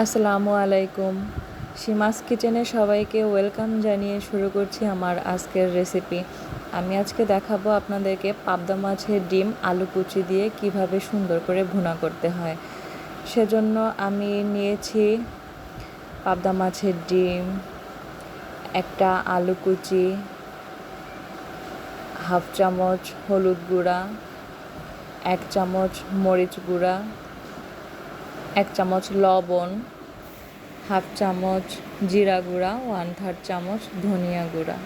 আসসালামু আলাইকুম। সীমাস কিচেনে সবাইকে ওয়েলকাম জানিয়ে শুরু করছি আমার আজকের রেসিপি। আমি আজকে দেখাবো আপনাদেরকে পাবদা মাছের ডিম আলু কুচি দিয়ে কীভাবে সুন্দর করে ভুনা করতে হয়। সেজন্য আমি নিয়েছি পাবদা মাছের ডিম, একটা আলু কুচি, হাফ চামচ হলুদ গুঁড়া, এক চামচ মরিচ গুঁড়া এক চামচ লবণ, হাফ চামচ জিরা গুঁড়া ওয়ান থার্ড চামচ ধনিয়া গুঁড়া।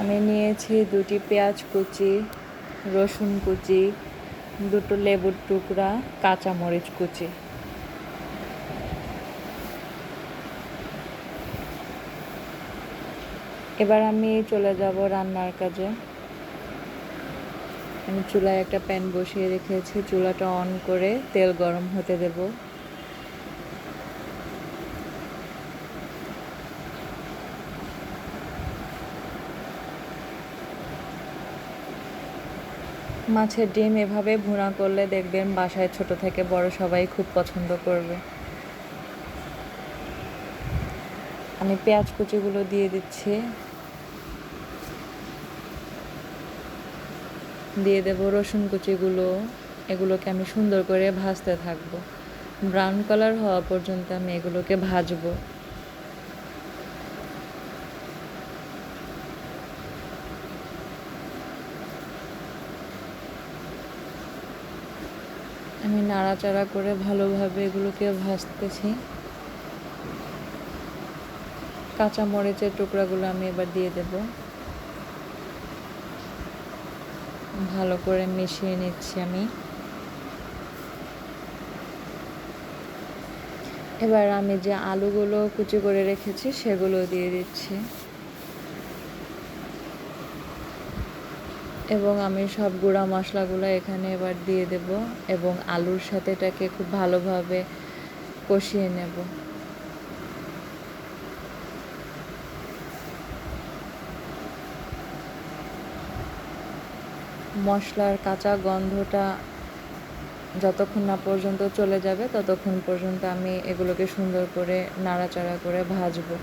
আমি নিয়েছি দুটি পেঁয়াজ কুচি, রসুন কুচি, দুটো লেবুর টুকরা, কাঁচামরিচ কুচি। এবার আমি চলে যাব রান্নার কাজে। আমি চুলায় একটা প্যান বসিয়ে রেখেছি। চুলাটা অন করে তেল গরম হতে দেব। মাছের ডিম এভাবে ভুনা করলে দেখবেন বাসায় ছোট থেকে বড় সবাই খুব পছন্দ করবে। আমি পেঁয়াজ কুচিগুলো দিয়ে দিচ্ছি। দিয়ে দেব রসুন কুচিগুলো। এগুলোকে আমি সুন্দর করে ভাজতে থাকব। ব্রাউন কালার হওয়া পর্যন্ত আমি এগুলোকে ভাজবো। আমি নাড়াচাড়া করে ভালোভাবে এগুলোকে ভাজতেছি। কাঁচা মরিচের টুকরাগুলো আমি এবার দিয়ে দেবো। ভালো করে মিশিয়ে নিচ্ছি আমি। এবার আমি যে আলুগুলো কুচি করে রেখেছি, সেগুলো দিয়ে দিচ্ছি। এবং আমি সব গুঁড়া মশলাগুলো এখানে এবার দিয়ে দেব এবং আলুর সাথে এটাকে খুব ভালোভাবে কষিয়ে নেব। মশলার কাঁচা গন্ধটা যতক্ষণ না পর্যন্ত চলে যাবে, ততক্ষণ পর্যন্ত আমি এগুলোকে সুন্দর করে নাড়াচাড়া করে ভাজবো।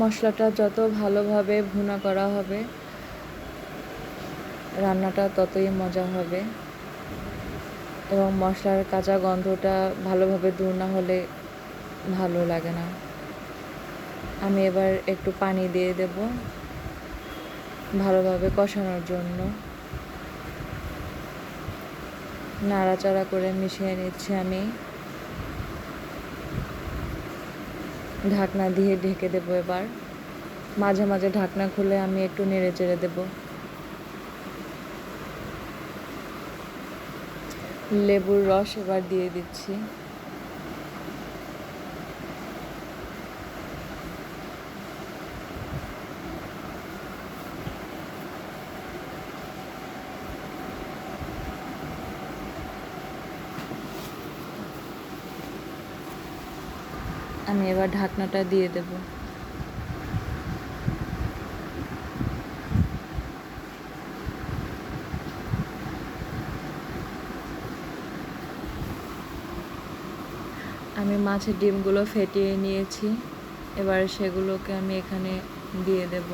মশলাটা যত ভালোভাবে ভুনা করা হবে, রান্নাটা ততই মজা হবে। এবং মশলার কাঁচা গন্ধটা ভালোভাবে দূর না হলে ভালো লাগে না। আমি এবার একটু পানি দিয়ে দেব ভালোভাবে কষানোর জন্য। নাড়াচাড়া করে মিশিয়ে নিচ্ছি আমি। ঢাকনা দিয়ে ঢেকে দেবো এবার। মাঝে মাঝে ঢাকনা খুলে আমি একটু নেড়ে চেড়ে দেবো। লেবুর রস এবার দিয়ে দিচ্ছি। আমি এবার ঢাকনাটা দিয়ে দেবো। আমি মাছের ডিমগুলো ফেটিয়ে নিয়েছি। এবার সেগুলোকে আমি এখানে দিয়ে দেব।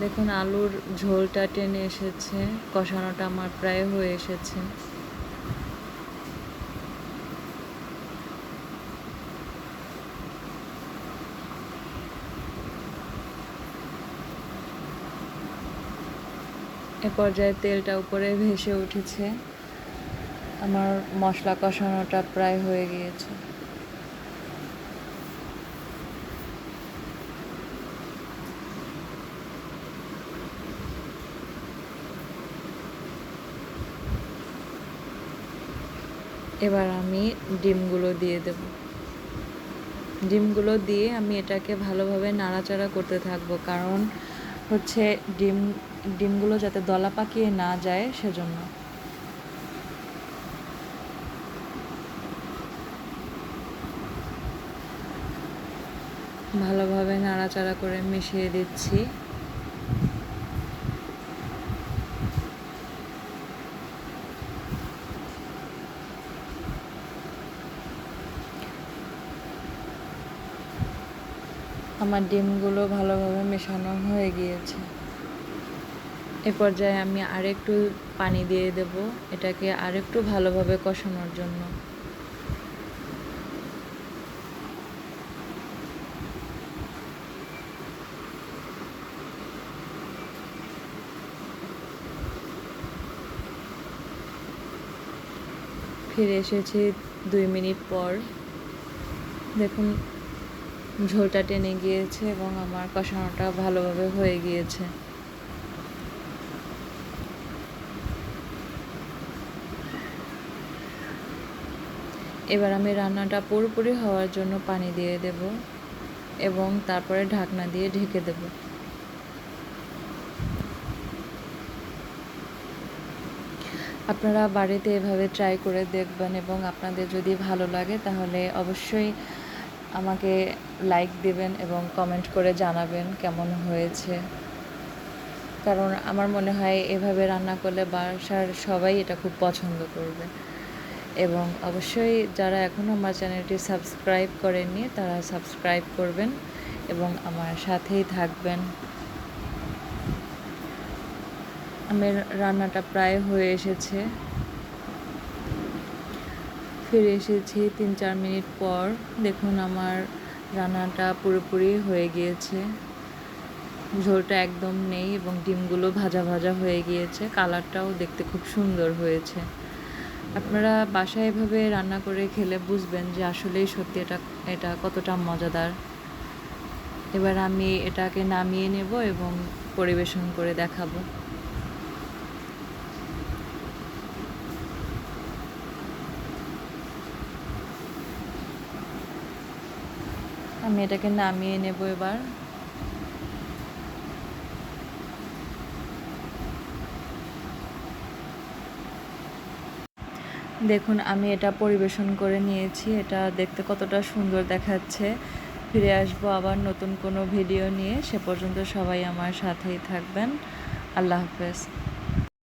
দেখুন, আলুর ঝোলটা টেনে এসেছে, কষানোটা আমার প্রায় হয়ে এসেছে। এ পর্যায়ে তেলটা উপরে ভেসে উঠেছে। আমার মশলা কষানোটা প্রায় হয়ে গিয়েছে। এবার আমি ডিমগুলো দিয়ে দেব। ডিমগুলো দিয়ে আমি এটাকে ভালোভাবে নাড়াচাড়া করতে থাকব, কারণ হচ্ছে ডিম, ডিমগুলো যাতে দলা পাকিয়ে না যায় সেজন্য। ভালোভাবে নাড়াচাড়া করে মিশিয়ে দিচ্ছি। আমার ডিমগুলো ভালোভাবে মেশানো হয়ে গিয়েছে। এ পর্যায়ে আমি আরেকটু পানি দিয়ে দেব, এটাকে আরেকটু ভালোভাবে কষানোর জন্য। ফিরে এসেছি দুই মিনিট পর। দেখুন, ঝোলটা টেনে গিয়েছে এবং আমার কষানোটা ভালোভাবে হয়ে গিয়েছে। এবার আমি রান্নাটা পুরোপুরি হওয়ার জন্য পানি দিয়ে দেব এবং তারপরে ঢাকনা দিয়ে ঢেকে দেব। আপনারা বাড়িতে এভাবে ট্রাই করে দেখবেন এবং আপনাদের যদি ভালো লাগে তাহলে অবশ্যই আমাকে লাইক দেবেন এবং কমেন্ট করে জানাবেন কেমন হয়েছে। কারণ আমার মনে হয় এভাবে রান্না করলে বাসার সবাই এটা খুব পছন্দ করবে। এবং অবশ্যই যারা এখনও আমার চ্যানেলটি সাবস্ক্রাইব করেননি তারা সাবস্ক্রাইব করবেন এবং আমার সাথেই থাকবেন। আমার রান্নাটা প্রায় হয়ে এসেছে। ফিরে এসেছি তিন চার মিনিট পর। দেখুন আমার রান্নাটা পুরোপুরি হয়ে গিয়েছে। ঝোলটা একদম নেই এবং ডিমগুলো ভাজা ভাজা হয়ে গিয়েছে। কালারটাও দেখতে খুব সুন্দর হয়েছে। আপনারা বাসায় এভাবে রান্না করে খেলে বুঝবেন যে আসলেই সত্যি এটা এটা কতটা মজাদার। এবার আমি এটাকে নামিয়ে নেব এবং পরিবেশন করে দেখাবো। আমি এটাকে নামিয়ে নেব এবার। দেখুন, আমি এটা পরিবেশন করে নিয়েছি। এটা দেখতে কতটা সুন্দর দেখাচ্ছে। ফিরে আসব আবার নতুন কোনো ভিডিও নিয়ে। সে পর্যন্ত সবাই আমার সাথেই থাকবেন। আল্লাহ হাফেজ।